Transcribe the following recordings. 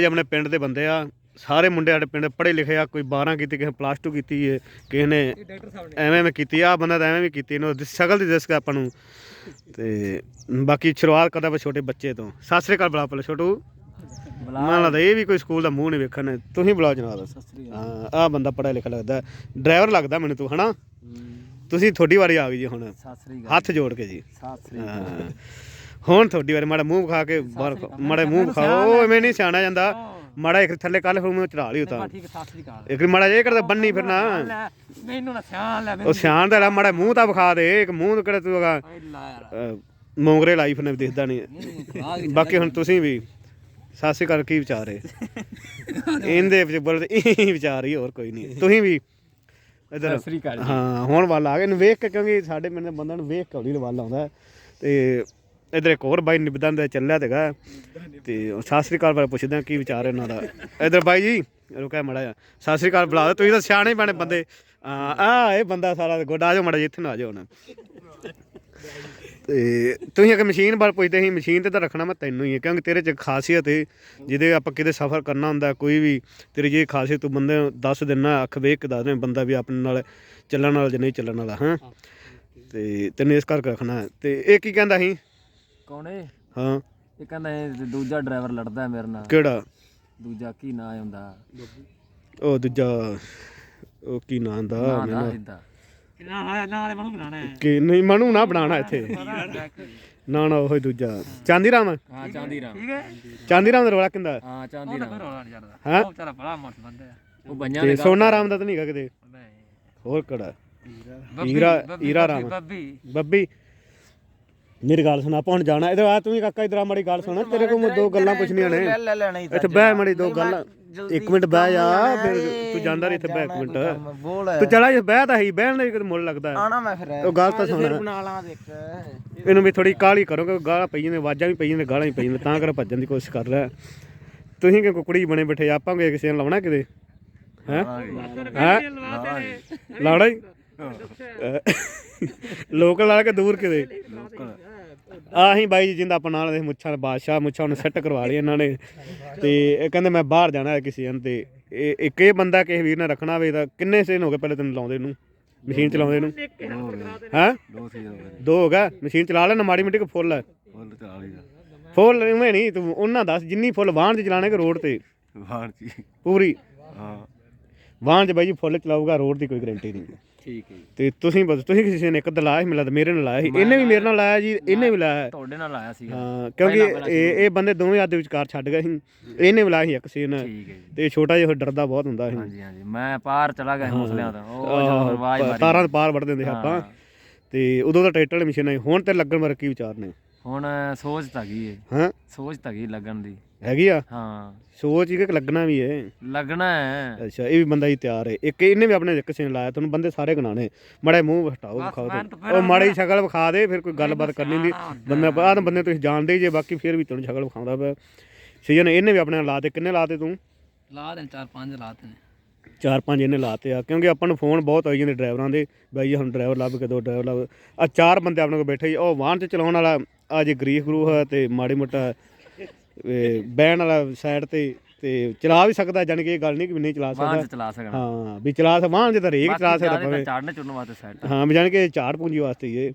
ਇਹ ਆਪਣੇ ਪਿੰਡ ਦੇ ਬੰਦੇ ਆ ਸਾਰੇ ਮੁੰਡੇ ਸਾਡੇ ਪਿੰਡ ਪੜ੍ਹੇ ਲਿਖੇ ਆ ਕੋਈ 12 ਕੀਤੀ ਕਿਸੇ ਪਲੱਸ 2 ਕੀਤੀ ਹੈ ਕਿਸੇ ਨੇ ਨੇ। ਐਵੇਂ ਐਵੇਂ ਕੀਤੀ ਆ ਬੰਦਾ ਤਾਂ ਐਵੇਂ ਵੀ ਕੀਤੀ ਇਹਨੂੰ ਦਿਸ- ਸ਼ਕਲ ਦੀ ਦਿਸਕ ਆਪਾਂ ਨੂੰ। ਤੇ ਬਾਕੀ ਸ਼ੁਰੂਆਤ ਕਰਦਾ ਵਾ ਛੋਟੇ ਬੱਚੇ ਤੋਂ। ਸਤਿ ਸ੍ਰੀ ਅਕਾਲ ਬੁਲਾ ਪਹਿਲੇ ਛੋਟੂ। ਮੈਨੂੰ ਲੱਗਦਾ ਇਹ ਵੀ ਕੋਈ ਸਕੂਲ ਦਾ ਮੂੰਹ ਨਹੀਂ ਵੇਖਣ ਤੁਸੀਂ ਬੁਲਾਓ ਜਨਾਬ। ਹਾਂ ਆ ਬੰਦਾ ਪੜ੍ਹਿਆ ਲਿਖਿਆ ਲੱਗਦਾ। ਡਰਾਈਵਰ ਲੱਗਦਾ ਮੈਨੂੰ ਤੂੰ ਹਨਾ? ਤੁਸੀਂ ਤੁਹਾਡੀ ਵਾਰੀ ਆ ਗਈ ਜੀ ਹੁਣ। ਸਤਿ ਸ੍ਰੀ ਹੱਥ ਜੋੜ ਕੇ ਜੀ। ਸਤਿ ਹਾਂ। ਹੁਣ ਤੁਹਾਡੀ ਵਾਰੀ ਮਾੜਾ ਮੂੰਹ ਖਾ ਕੇ ਬਾਹਰ ਮਾੜਾ ਮੂੰਹ ਖਾਓ ਉਹ ਐਵੇਂ ਨਹੀਂ ਸਿਆਣਾ ਜਾਂਦਾ। ਮਾੜਾ ਇੱਕ ਥੱਲੇ ਕੱਲ ਫਿਰ ਚੜਾ ਲਿਓ ਤਾਂ। ਠੀਕ ਸਤਿ ਸ੍ਰੀ ਅਕਾਲ ਇੱਕ ਮਾੜਾ ਜੇ ਕਰਦਾ ਬੰਨੀ ਫਿਰਨਾ ਮੈਨੂੰ ਨਾ ਸਿਆਣ ਲੈ ਉਹ ਸਿਆਣ ਦਾ ਮਾੜਾ ਮੂੰਹ ਤਾਂ ਵਿਖਾ ਦੇ। ਇੱਕ ਮੂੰਹ ਕਿਹੜਾ ਤੂੰ ਹੈਗਾ? ਮੋਂਗਰੇ ਲਾਈਫ ਨੇ ਦਿਖਦਾ ਨਹੀਂ। ਬਾਕੀ ਹੁਣ ਤੁਸੀਂ ਵੀ ਸਤਿ ਸ਼੍ਰੀ ਅਕਾਲ ਕੀ ਵਿਚਾਰ ਹੈ ਇਹਦੇ ਵਿੱਚ ਬੋਲਦੇ ਇਹ ਵਿਚਾਰ ਹੀ ਹੋਰ ਕੋਈ ਨਹੀਂ। ਤੁਸੀਂ ਵੀ ਇਧਰ ਸ੍ਰੀ ਅਕਾਲ ਹਾਂ ਹੁਣ ਵੱਲ ਆ ਗਏ। ਨੂੰ ਵੇਖ ਕੇ ਕਿਉਂਕਿ ਸਾਡੇ ਪਿੰਡ ਦੇ ਬੰਦਿਆਂ ਨੂੰ ਵੇਖ ਕੇ ਹੌਲੀ ਵੱਲ ਆਉਂਦਾ। ਤੇ ਇਧਰ ਇੱਕ ਹੋਰ ਬਾਈ ਨਿਬਦਾਂ ਦਾ ਚੱਲਿਆ ਤੇਗਾ ਤੇ ਸਤਿ ਸ੍ਰੀ ਅਕਾਲ ਬਾਰੇ ਪੁੱਛਦੇ ਆ ਕੀ ਵਿਚਾਰ ਇਹਨਾਂ ਦਾ? ਇਧਰ ਬਾਈ ਜੀ, ਰੁਕਿਆ ਮੜਾ ਜਾ ਸਤਿ ਸ੍ਰੀ ਅਕਾਲ, ਬੁਲਾ ਦਿਓ। ਤੁਸੀਂ ਤਾਂ ਸਿਆਣੇ ਬਣੇ ਬੰਦੇ। ਆ ਆ ਇਹ ਬੰਦਾ ਸਾਰਾ ਗੋਡਾ, ਆ ਜਾਓ ਮੜਾ ਜੀ ਇੱਥੇ ਨਾ ਆ ਜਾਓ ਹੁਣ ਤੇ ਤੁਸੀਂ ਅਗੇ ਮਸ਼ੀਨ ਬਾਰੇ ਪੁੱਛਦੇ ਸੀ, ਮਸ਼ੀਨ ਤੇ ਤਾਂ ਰੱਖਣਾ ਮੈਂ ਤੈਨੂੰ ਹੀ ਹੈ, ਕਿਉਂਕਿ ਤੇਰੇ ਚ ਖਾਸੀਅਤ ਹੈ ਜਿਹਦੇ ਆਪਾਂ ਕਿਤੇ ਸਫ਼ਰ ਕਰਨਾ ਹੁੰਦਾ, ਕੋਈ ਵੀ ਤੇਰੀ ਜੇ ਖਾਸੀਅਤ, ਤੂੰ ਬੰਦੇ ਨੂੰ ਦੱਸ ਦਿੰਨਾ, ਅੱਖ ਵੇਖ ਕੇ ਦੱਸ ਦੇ ਬੰਦਾ ਵੀ ਆਪਣੇ ਨਾਲ ਚੱਲਣ ਵਾਲਾ ਜਾਂ ਨਹੀਂ ਚੱਲਣ ਵਾਲਾ, ਹਾਂ। ਤੇ ਤੈਨੂੰ ਇਸ ਕਰਕੇ ਰੱਖਣਾ। ਹੈ। ਤੇ ਇਹ ਕੀ ਕਹਿੰਦਾ ਸੀ? ਕੌਣ ਏ? ਹਾਂ। ਇਹ ਕਹਿੰਦਾ ਇਹ ਦੂਜਾ ਡਰਾਈਵਰ ਲੜਦਾ ਹੈ ਮੇਰੇ ਨਾਲ। ਕਿਹੜਾ? ਦੂਜਾ ਕੀ ਨਾਂ ਹੁੰਦਾ ਉਹ ਦੂਜਾ ਉਹ ਕੀ ਨਾਂ ਦਾ ਨਾਂ ਦਾ ਸਿੱਧਾ ਨਾ ਨਾ ਮਨੂੰ ਬਣਾਣਾ ਹੈ। ਕਿ ਨਹੀਂ ਮਨੂ ਨਾ ਬਣਾਣਾ ਇੱਥੇ। ਨਾ। ਨਾ ਉਹ ਦੂਜਾ। ਚਾਂਦੀ ਰਾਮ ਹਾਂ ਚਾਂਦੀ ਰਾਮ ਠੀਕ ਹੈ। ਚਾਂਦੀ ਰਾਮ ਦਾ ਰੋਲਾ ਕਿੰਦਾ ਹਾਂ? ਚਾਂਦੀ ਰਾਮ ਹਾਂ? ਉਹ ਵਿਚਾਰਾ ਬੜਾ ਮਸਤ ਬੰਦਾ ਹੈ। ਉਹ ਤੇ ਦੇ ਸੋਨਾ ਰਾਮ ਦਾ ਤਾਂ ਨਹੀਂ ਹੈਗਾ ਕਿਤੇ? ਹੋਰ ਕਿਹੜਾ? ਹੀਰਾ ਹੀਰਾ ਰਾਮ। ਬੱਬੀ। ਬੱਬੀ? ਮੇਰੀ ਗੱਲ ਸੁਣ ਆਪਾਂ ਹੁਣ ਜਾਣਾ ਇਧਰ ਆ ਤੂੰ ਵੀ ਕਾਕਾ ਇਧਰ ਆ ਮਾੜੀ ਗੱਲ ਸੁਣ ਤੇਰੇ ਕੋਲ ਮੈਂ ਦੋ ਗੱਲਾਂ ਪੁੱਛਣੀਆਂ ਨੇ। ਲੈ ਲੈਣਾ ਹੀ ਇੱਥੇ ਬਹਿ ਮਾੜੀ ਦੋ ਗੱਲਾਂ। ਇੱਕ ਮਿੰਟ ਬਹਿ ਜਾ ਫਿਰ ਤੂੰ ਜਾਂਦਾ ਰਹੀ ਇੱਥੇ ਬਹਿ ਇੱਕ ਮਿੰਟ। ਬੋਲ। ਤੂੰ ਚਲਾ ਜਾ ਬਹਿ ਤਾਂ ਹੀ ਬਹਿਣ ਦਾ ਕਿਤੇ ਮੁੱਲ ਲੱਗਦਾ। ਹੈ। ਆਣਾ ਮੈਂ ਫਿਰ। ਉਹ ਗੱਲ ਤਾਂ ਸੁਣ। ਬਣਾ ਲਾਂ ਦੇਖ। ਇਹਨੂੰ ਵੀ ਥੋੜੀ ਕਾਹਲੀ ਕਰੋ ਕਿ ਗਾਲਾਂ ਪਈ ਜਾਂਦੇ ਆਵਾਜ਼ਾਂ ਵੀ ਪਈ ਜਾਂਦੇ ਗਾਲਾਂ ਵੀ ਪਈ ਜਾਂਦੇ ਤਾਂ ਕਰ ਭੱਜਣ ਦੀ ਕੋਸ਼ਿਸ਼ ਕਰ ਰਿਹਾ ਤੁਸੀਂ ਕਿ ਕੁਕੜੀ ਬਣੇ ਬੈਠੇ ਆਪਾਂ ਕੋਈ ਕਿਸੇ ਨੂੰ ਲਾਉਣਾ ਕਿਤੇ? ਹੈ? ਹੈ? ਲਾਉਣਾ ਹੀ? ਲੋਕਲ ਲਾ ਕੇ ਦੂਰ ਕਿਤੇ? ਆਹੀਂ ਬਾਈ ਜੀ ਜਿੰਦਾ ਆਪਾਂ ਨਾਲ ਦੇ ਮੁੱਛਾਂ ਦਾ ਬਾਦਸ਼ਾਹ ਮੁੱਛਾਂ ਨੂੰ ਸੈੱਟ ਕਰਵਾ ਲਈ ਇਹਨਾਂ ਨੇ। ਤੇ ਇਹ ਕਹਿੰਦੇ ਮੈਂ ਬਾਹਰ ਜਾਣਾ ਹੈ ਕਿਸੇ ਨੂੰ ਤੇ। ਇਹ ਇੱਕ ਇਹ ਬੰਦਾ ਕਿਸੇ ਵੀਰ ਨੇ ਰੱਖਣਾ ਹੋਵੇ ਤਾਂ ਕਿੰਨੇ ਦਿਨ ਹੋ ਗਏ ਪਹਿਲੇ ਤੈਨੂੰ ਲਾਉਂਦੇ ਨੂੰ? ਮਸ਼ੀਨ ਚਲਾਉਂਦੇ ਨੂੰ? ਹੈ? ਦੋ ਹੋ ਗਿਆ? ਮਸ਼ੀਨ ਚਲਾ ਲੈਣਾ ਮਾੜੀ ਮਿੱਟੀ ਕੋ ਫੁੱਲ? ਹੈ ਬੋਲ ਚਲਾ ਲਈਦਾ ਫੁੱਲ ਉਵੇਂ ਨਹੀਂ ਤੂੰ ਉਹਨਾਂ ਦੱਸ ਜਿੰਨੀ ਫੁੱਲ ਵਾਹਣ 'ਚ ਚਲਾਣੇ ਕਿ ਰੋਡ ਤੇ? ਬਾਹਰ ਜੀ ਪੂਰੀ? ਹਾਂ। ਵਾਹਣ 'ਚ ਬਾਈ ਜੀ ਫੁੱਲ ਚਲਾਊਗਾ ਰੋਡ ਦੀ ਕੋਈ ਗਾਰੰਟੀ ਨਹੀਂ। ਠੀਕ ਹੈ ਤੇ ਤੁਸੀਂ ਬਸ ਤੁਸੀਂ ਕਿਸੇ ਨੇ ਇੱਕ ਅੱਧਾ ਲਾਇਆ ਸੀ ਮਿਲਦਾ ਮੇਰੇ ਨਾਲ ਲਾਇਆ ਸੀ। ਇਹਨੇ ਵੀ ਮੇਰੇ ਨਾਲ ਲਾਇਆ ਜੀ ਇਹਨੇ ਵੀ ਲਾਇਆ। ਤੁਹਾਡੇ ਨਾਲ ਆਇਆ ਸੀਗਾ। ਹਾਂ ਕਿਉਂਕਿ ਇਹ ਇਹ ਬੰਦੇ ਦੋਵੇਂ ਹੱਥ ਦੇ ਵਿਚਕਾਰ ਛੱਡ ਗਏ ਸੀ। ਇਹਨੇ ਵੀ ਲਾਇਆ ਸੀ ਇੱਕ ਸੀਨ। ਹੈ ਤੇ ਛੋਟਾ ਜਿਹਾ ਡਰਦਾ ਬਹੁਤ ਹੁੰਦਾ ਸੀ। ਹਾਂਜੀ ਹਾਂਜੀ। ਮੈਂ ਪਾਰ ਚਲਾ ਗਿਆ ਹੌਸਲਿਆਂ ਦਾ ਉਹ ਆਵਾਜ਼ ਮਾਰੀ। ਤਾਰਾਂ ਪਾਰ ਵੜ ਦਿੰਦੇ ਸੀ ਆਪਾਂ। ਤੇ ਉਦੋਂ ਦਾ ਟਰੈਕਟਰ ਵਾਲੀ ਮਸ਼ੀਨ ਆਈ। ਹੁਣ ਤੇ ਲੱਗਣ ਬਾਰੇ ਕੀ ਵਿਚਾਰ ਨੇ? ਹੁਣ ਸੋਚ ਤਾਂ ਗਈ ਏ। ਹਾਂ? ਸੋਚ ਤਾਂ ਗਈ ਲੱਗਣ ਦੀ। ਹੈਗੀ ਆ? ਹਾਂ। ਸੋਚ ਹੀ ਕਿ ਲੱਗਣਾ ਵੀ ਹੈ ਲੱਗਣਾ ਹੈ। ਅੱਛਾ ਇਹ ਵੀ ਬੰਦਾ ਹੀ ਤਿਆਰ ਹੈ ਇੱਕ ਇਹਨੇ ਵੀ ਆਪਣੇ ਇੱਕ ਸੀਨ ਲਾਇਆ ਤੁਹਾਨੂੰ ਬੰਦੇ ਸਾਰੇ ਗਣਾਣੇ ਮੜੇ ਮੂੰਹ ਹਟਾਓ ਵਿਖਾਓ ਤੇ। ਉਹ ਮਾੜੀ ਸ਼ਕਲ ਵਿਖਾ ਦੇ ਫਿਰ ਕੋਈ ਗੱਲਬਾਤ ਕਰਨੀ ਦੀ ਬੰਦਾ ਆਹ ਬੰਦੇ ਤੁਸੀਂ ਜਾਣਦੇ ਜੇ ਬਾਕੀ ਫਿਰ ਵੀ ਤੁਹਾਨੂੰ ਸ਼ਕਲ ਵਿਖਾਉਂਦਾ ਪਿਆ। ਸੀਜਨ ਇਹਨੇ ਵੀ ਆਪਣੇ ਲਾਤੇ। ਕਿੰਨੇ ਲਾਤੇ ਤੂੰ? ਲਾ ਦੇ ਚਾਰ ਪੰਜ ਲਾਤੇ ਨੇ। ਚਾਰ ਪੰਜ ਇਹਨੇ ਲਾਤੇ ਆ। ਕਿਉਂਕਿ ਆਪਾਂ ਨੂੰ ਫੋਨ ਬਹੁਤ ਆਈ ਜਾਂਦੇ ਡਰਾਈਵਰਾਂ ਦੇ ਬਾਈ ਜੀ ਹੁਣ ਡਰਾਈਵਰ ਲੱਭ ਕੇ ਦੋ ਡਰਾਈਵਰ ਲੱਭ। ਆ ਚਾਰ ਬੰਦੇ ਆਪਣੇ ਕੋਲ ਬੈਠੇ ਉਹ ਵਾਹਨ ਤੇ ਚਲਾਉਣ ਵਾਲਾ ਆ ਜੇ ਗਰੀਖ ਗਰੂਹ ਤੇ ਮਾੜੀ ਮੋਟਾ ਬਹਿਣ ਵਾਲਾ ਸਾਈਡ ਤੇ ਤੇ ਚਲਾ ਵੀ ਸਕਦਾ ਜਾਣੀ ਕਿ ਇਹ ਗੱਲ ਨਹੀਂ ਕਿ ਨਹੀਂ ਚਲਾ ਸਕਦਾ। ਚ ਚਲਾ ਸਕਣਾ ਹਾਂ ਵੀ ਚਲਾ ਸਕ ਵਾਹਨ ਜੇ ਤਾਂ ਰੇਕ ਚਲਾ ਸਕਦਾ ਪਵੇ ਚਾੜਨੇ ਚੁੜਨ ਵਾਸਤੇ ਸੈੱਟ ਹਾਂ ਵੀ ਜਾਣੀ ਕਿ ਝਾੜ ਪੂੰਜੀ ਵਾਸਤੇ ਹੀ ਇਹ